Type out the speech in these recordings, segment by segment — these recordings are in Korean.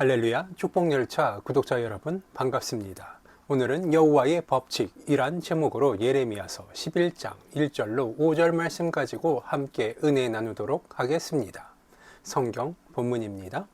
할렐루야 축복열차 구독자 여러분 반갑습니다. 오늘은 여호와의 법칙이란 제목으로 예레미야서 11장 1절로 5절 말씀 가지고 함께 은혜 나누도록 하겠습니다. 성경 본문입니다.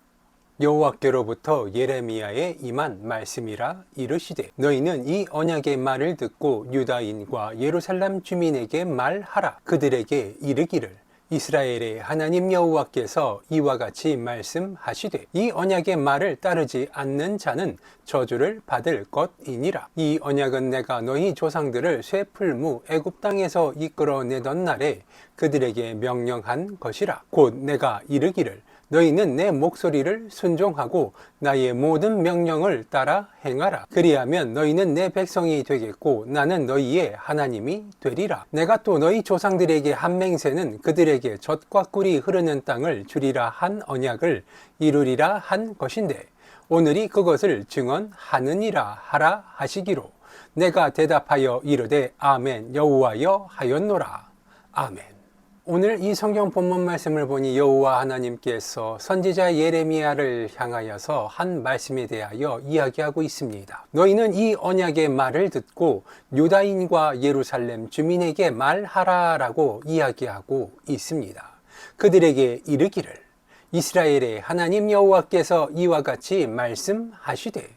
여호와께로부터 예레미야에 임한 말씀이라 이르시되 너희는 이 언약의 말을 듣고 유다인과 예루살렘 주민에게 말하라 그들에게 이르기를 이스라엘의 하나님 여호와께서 이와 같이 말씀하시되 이 언약의 말을 따르지 않는 자는 저주를 받을 것이니라. 이 언약은 내가 너희 조상들을 쇠풀무 애굽 땅에서 이끌어내던 날에 그들에게 명령한 것이라. 곧 내가 이르기를 너희는 내 목소리를 순종하고 나의 모든 명령을 따라 행하라. 그리하면 너희는 내 백성이 되겠고 나는 너희의 하나님이 되리라. 내가 또 너희 조상들에게 한 맹세는 그들에게 젖과 꿀이 흐르는 땅을 주리라 한 언약을 이루리라 한 것인데 오늘이 그것을 증언하느니라 하라 하시기로 내가 대답하여 이르되 아멘 여호와여 하였노라. 아멘. 오늘 이 성경 본문 말씀을 보니 여호와 하나님께서 선지자 예레미야를 향하여서 한 말씀에 대하여 이야기하고 있습니다. 너희는 이 언약의 말을 듣고 유다인과 예루살렘 주민에게 말하라라고 이야기하고 있습니다. 그들에게 이르기를 이스라엘의 하나님 여호와께서 이와 같이 말씀하시되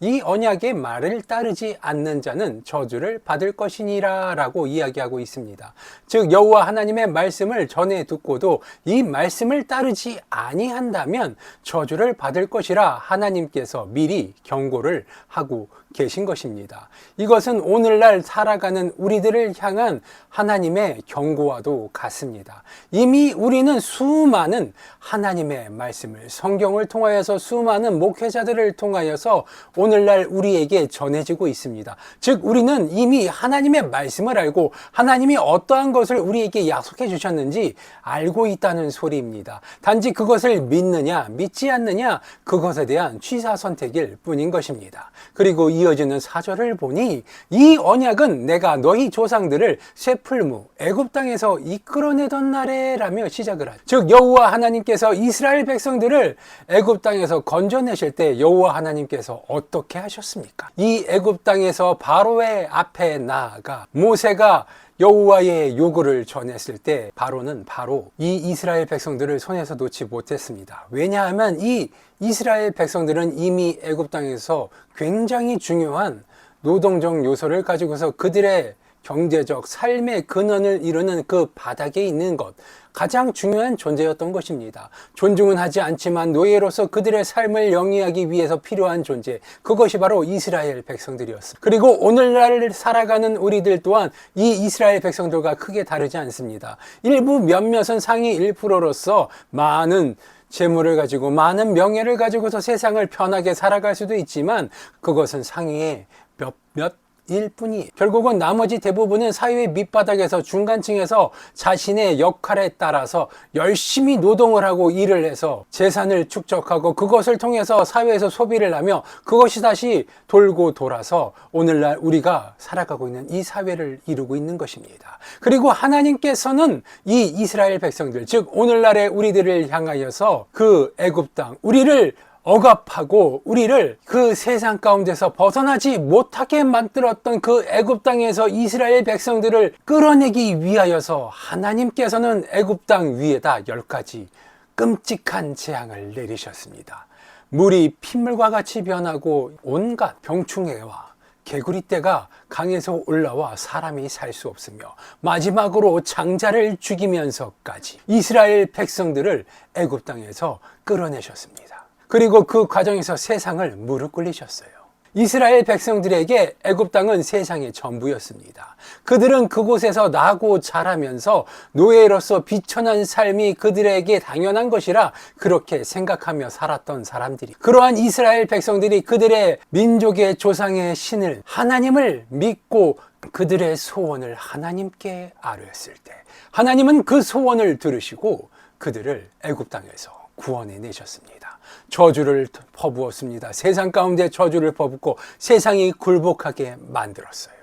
이 언약의 말을 따르지 않는 자는 저주를 받을 것이니라 라고 이야기하고 있습니다. 즉 여호와 하나님의 말씀을 전해 듣고도 이 말씀을 따르지 아니한다면 저주를 받을 것이라 하나님께서 미리 경고를 하고 계신 것입니다. 이것은 오늘날 살아가는 우리들을 향한 하나님의 경고와도 같습니다. 이미 우리는 수많은 하나님의 말씀을 성경을 통하여서 수많은 목회자들을 통하여서 오늘날 우리에게 전해지고 있습니다. 즉 우리는 이미 하나님의 말씀을 알고 하나님이 어떠한 것을 우리에게 약속해 주셨는지 알고 있다는 소리입니다. 단지 그것을 믿느냐 믿지 않느냐 그것에 대한 취사 선택일 뿐인 것입니다. 그리고 이 어지는 사절을 보니 이 언약은 내가 너희 조상들을 쇠풀무 애굽 땅에서 이끌어내던 날에라며 시작을 하죠. 즉 여호와 하나님께서 이스라엘 백성들을 애굽 땅에서 건져내실 때 여호와 하나님께서 어떻게 하셨습니까? 이 애굽 땅에서 바로의 앞에 나아가 모세가 여호와의 요구를 전했을 때 바로는 바로 이 이스라엘 백성들을 손에서 놓지 못했습니다. 왜냐하면 이 이스라엘 백성들은 이미 애굽 땅에서 굉장히 중요한 노동적 요소를 가지고서 그들의 경제적 삶의 근원을 이루는 그 바닥에 있는 것 가장 중요한 존재였던 것입니다. 존중은 하지 않지만 노예로서 그들의 삶을 영위하기 위해서 필요한 존재 그것이 바로 이스라엘 백성들이었습니다. 그리고 오늘날 살아가는 우리들 또한 이 이스라엘 백성들과 크게 다르지 않습니다. 일부 몇몇은 상위 1%로서 많은 재물을 가지고 많은 명예를 가지고서 세상을 편하게 살아갈 수도 있지만 그것은 상위의 몇몇 일 뿐이 결국은 나머지 대부분은 사회의 밑바닥에서 중간층에서 자신의 역할에 따라서 열심히 노동을 하고 일을 해서 재산을 축적하고 그것을 통해서 사회에서 소비를 하며 그것이 다시 돌고 돌아서 오늘날 우리가 살아가고 있는 이 사회를 이루고 있는 것입니다. 그리고 하나님께서는 이 이스라엘 백성들 즉 오늘날의 우리들을 향하여서 그 애굽 땅 우리를 억압하고 우리를 그 세상 가운데서 벗어나지 못하게 만들었던 그 애굽 땅에서 이스라엘 백성들을 끌어내기 위하여서 하나님께서는 애굽 땅 위에다 열 가지 끔찍한 재앙을 내리셨습니다. 물이 핏물과 같이 변하고 온갖 병충해와 개구리떼가 강에서 올라와 사람이 살 수 없으며 마지막으로 장자를 죽이면서까지 이스라엘 백성들을 애굽 땅에서 끌어내셨습니다. 그리고 그 과정에서 세상을 무릎 꿇리셨어요. 이스라엘 백성들에게 애굽 땅은 세상의 전부였습니다. 그들은 그곳에서 나고 자라면서 노예로서 비천한 삶이 그들에게 당연한 것이라 그렇게 생각하며 살았던 사람들이 그러한 이스라엘 백성들이 그들의 민족의 조상의 신을 하나님을 믿고 그들의 소원을 하나님께 아뢰었을 때 하나님은 그 소원을 들으시고 그들을 애굽 땅에서 구원해 내셨습니다. 저주를 퍼부었습니다. 세상 가운데 저주를 퍼붓고 세상이 굴복하게 만들었어요.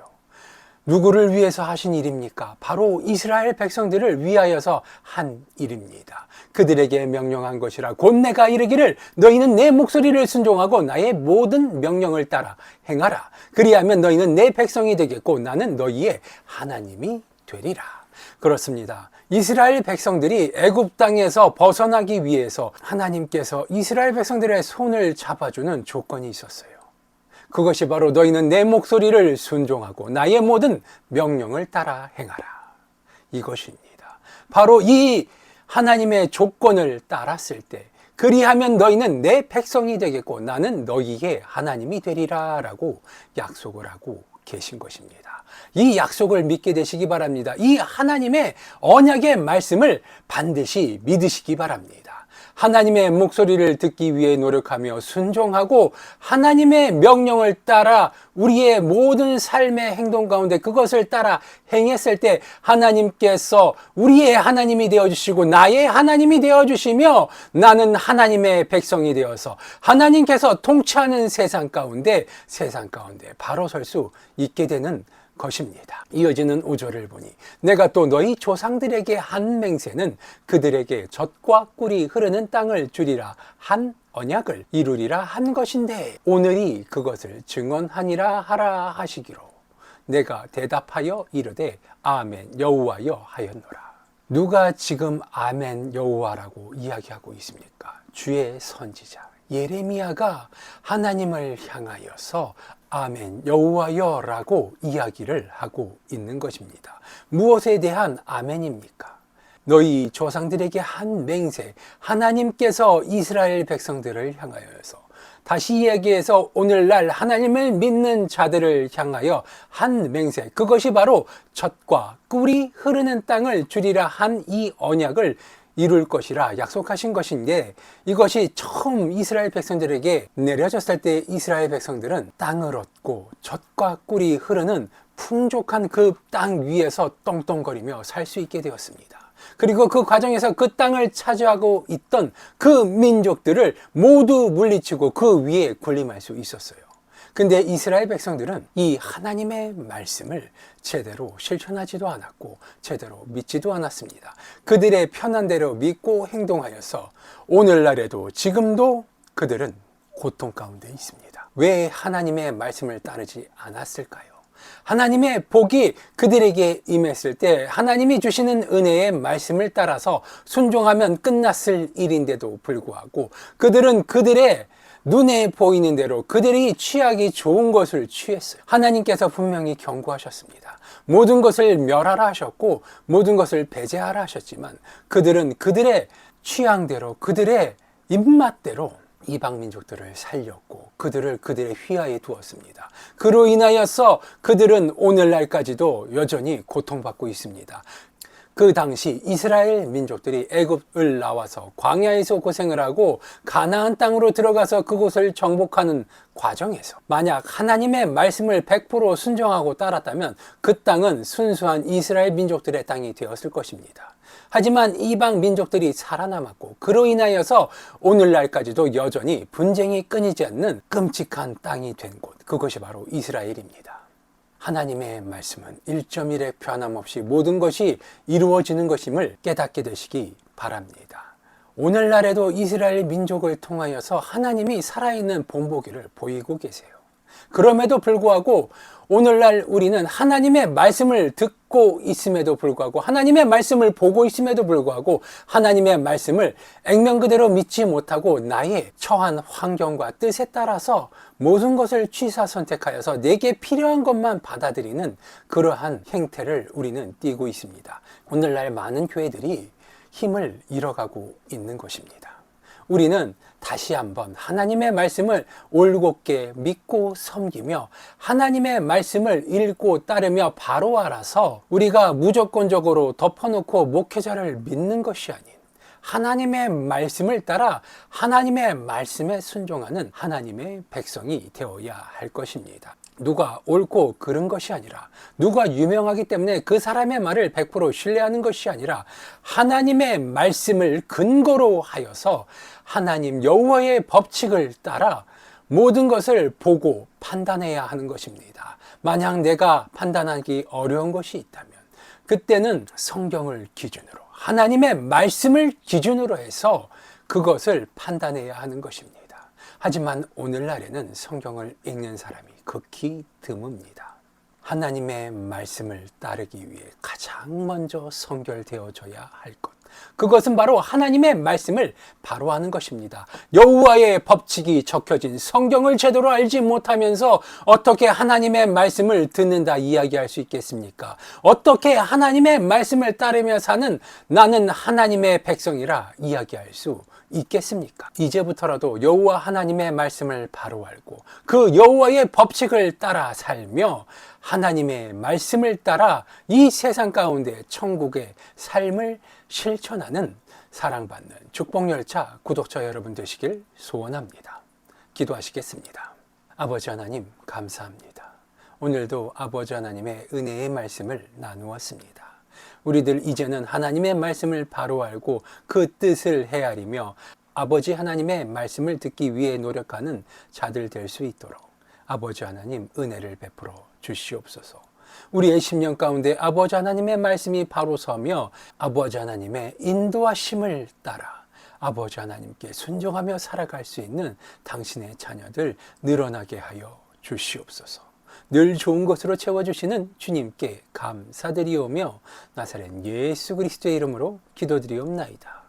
누구를 위해서 하신 일입니까? 바로 이스라엘 백성들을 위하여서 한 일입니다. 그들에게 명령한 것이라 곧 내가 이르기를 너희는 내 목소리를 순종하고 나의 모든 명령을 따라 행하라. 그리하면 너희는 내 백성이 되겠고 나는 너희의 하나님이 되리라. 그렇습니다. 이스라엘 백성들이 애굽 땅에서 벗어나기 위해서 하나님께서 이스라엘 백성들의 손을 잡아주는 조건이 있었어요. 그것이 바로 너희는 내 목소리를 순종하고 나의 모든 명령을 따라 행하라. 이것입니다. 바로 이 하나님의 조건을 따랐을 때 그리하면 너희는 내 백성이 되겠고 나는 너희의 하나님이 되리라 라고 약속을 하고 계신 것입니다. 이 약속을 믿게 되시기 바랍니다. 이 하나님의 언약의 말씀을 반드시 믿으시기 바랍니다. 하나님의 목소리를 듣기 위해 노력하며 순종하고 하나님의 명령을 따라 우리의 모든 삶의 행동 가운데 그것을 따라 행했을 때 하나님께서 우리의 하나님이 되어 주시고 나의 하나님이 되어 주시며 나는 하나님의 백성이 되어서 하나님께서 통치하는 세상 가운데 세상 가운데 바로 설 수 있게 되는 것입니다. 이어지는 5절을 보니 내가 또 너희 조상들에게 한 맹세는 그들에게 젖과 꿀이 흐르는 땅을 주리라 한 언약을 이루리라 한 것인데 오늘이 그것을 증언하니라 하라 하시기로 내가 대답하여 이르되 아멘 여호와여 하였노라. 누가 지금 아멘 여호와라고 이야기하고 있습니까? 주의 선지자 예레미야가 하나님을 향하여서 아멘 여호와여라고 이야기를 하고 있는 것입니다. 무엇에 대한 아멘입니까? 너희 조상들에게 한 맹세 하나님께서 이스라엘 백성들을 향하여서 다시 이야기해서 오늘날 하나님을 믿는 자들을 향하여 한 맹세 그것이 바로 젖과 꿀이 흐르는 땅을 주리라 한 이 언약을 이룰 것이라 약속하신 것인데 이것이 처음 이스라엘 백성들에게 내려졌을 때 이스라엘 백성들은 땅을 얻고 젖과 꿀이 흐르는 풍족한 그 땅 위에서 떵떵거리며 살 수 있게 되었습니다. 그리고 그 과정에서 그 땅을 차지하고 있던 그 민족들을 모두 물리치고 그 위에 군림할 수 있었어요. 근데 이스라엘 백성들은 이 하나님의 말씀을 제대로 실천하지도 않았고 제대로 믿지도 않았습니다. 그들의 편한 대로 믿고 행동하여서 오늘날에도 지금도 그들은 고통 가운데 있습니다. 왜 하나님의 말씀을 따르지 않았을까요? 하나님의 복이 그들에게 임했을 때 하나님이 주시는 은혜의 말씀을 따라서 순종하면 끝났을 일인데도 불구하고 그들은 그들의 눈에 보이는 대로 그들이 취하기 좋은 것을 취했어요. 하나님께서 분명히 경고하셨습니다. 모든 것을 멸하라 하셨고 모든 것을 배제하라 하셨지만 그들은 그들의 취향대로 그들의 입맛대로 이방 민족들을 살렸고 그들을 그들의 휘하에 두었습니다. 그로 인하여서 그들은 오늘날까지도 여전히 고통받고 있습니다. 그 당시 이스라엘 민족들이 애굽을 나와서 광야에서 고생을 하고 가나안 땅으로 들어가서 그곳을 정복하는 과정에서 만약 하나님의 말씀을 100% 순종하고 따랐다면 그 땅은 순수한 이스라엘 민족들의 땅이 되었을 것입니다. 하지만 이방 민족들이 살아남았고 그로 인하여서 오늘날까지도 여전히 분쟁이 끊이지 않는 끔찍한 땅이 된 곳 그것이 바로 이스라엘입니다. 하나님의 말씀은 1.1의 변함없이 모든 것이 이루어지는 것임을 깨닫게 되시기 바랍니다. 오늘날에도 이스라엘 민족을 통하여서 하나님이 살아있는 본보기를 보이고 계세요. 그럼에도 불구하고 오늘날 우리는 하나님의 말씀을 듣고 있음에도 불구하고 하나님의 말씀을 보고 있음에도 불구하고 하나님의 말씀을 액면 그대로 믿지 못하고 나의 처한 환경과 뜻에 따라서 모든 것을 취사 선택하여서 내게 필요한 것만 받아들이는 그러한 행태를 우리는 띠고 있습니다. 오늘날 많은 교회들이 힘을 잃어가고 있는 것입니다. 우리는 다시 한번 하나님의 말씀을 올곧게 믿고 섬기며 하나님의 말씀을 읽고 따르며 바로 알아서 우리가 무조건적으로 덮어놓고 목회자를 믿는 것이 아닌 하나님의 말씀을 따라 하나님의 말씀에 순종하는 하나님의 백성이 되어야 할 것입니다. 누가 옳고 그른 것이 아니라 누가 유명하기 때문에 그 사람의 말을 100% 신뢰하는 것이 아니라 하나님의 말씀을 근거로 하여서 하나님 여호와의 법칙을 따라 모든 것을 보고 판단해야 하는 것입니다. 만약 내가 판단하기 어려운 것이 있다면 그때는 성경을 기준으로 하나님의 말씀을 기준으로 해서 그것을 판단해야 하는 것입니다. 하지만 오늘날에는 성경을 읽는 사람이 극히 드뭅니다. 하나님의 말씀을 따르기 위해 가장 먼저 성결되어져야 할 것. 그것은 바로 하나님의 말씀을 바로 하는 것입니다. 여호와의 법칙이 적혀진 성경을 제대로 알지 못하면서 어떻게 하나님의 말씀을 듣는다 이야기할 수 있겠습니까? 어떻게 하나님의 말씀을 따르며 사는 나는 하나님의 백성이라 이야기할 수 있겠습니까? 이제부터라도 여호와 하나님의 말씀을 바로 알고 그 여호와의 법칙을 따라 살며 하나님의 말씀을 따라 이 세상 가운데 천국의 삶을 실천하는 사랑받는 축복열차 구독자 여러분 되시길 소원합니다. 기도하시겠습니다. 아버지 하나님, 감사합니다. 오늘도 아버지 하나님의 은혜의 말씀을 나누었습니다. 우리들 이제는 하나님의 말씀을 바로 알고 그 뜻을 헤아리며 아버지 하나님의 말씀을 듣기 위해 노력하는 자들 될 수 있도록 아버지 하나님 은혜를 베풀어 주시옵소서. 우리의 심령 가운데 아버지 하나님의 말씀이 바로 서며 아버지 하나님의 인도하심을 따라 아버지 하나님께 순종하며 살아갈 수 있는 당신의 자녀들 늘어나게 하여 주시옵소서. 늘 좋은 것으로 채워주시는 주님께 감사드리오며 나사렛 예수 그리스도의 이름으로 기도드리옵나이다.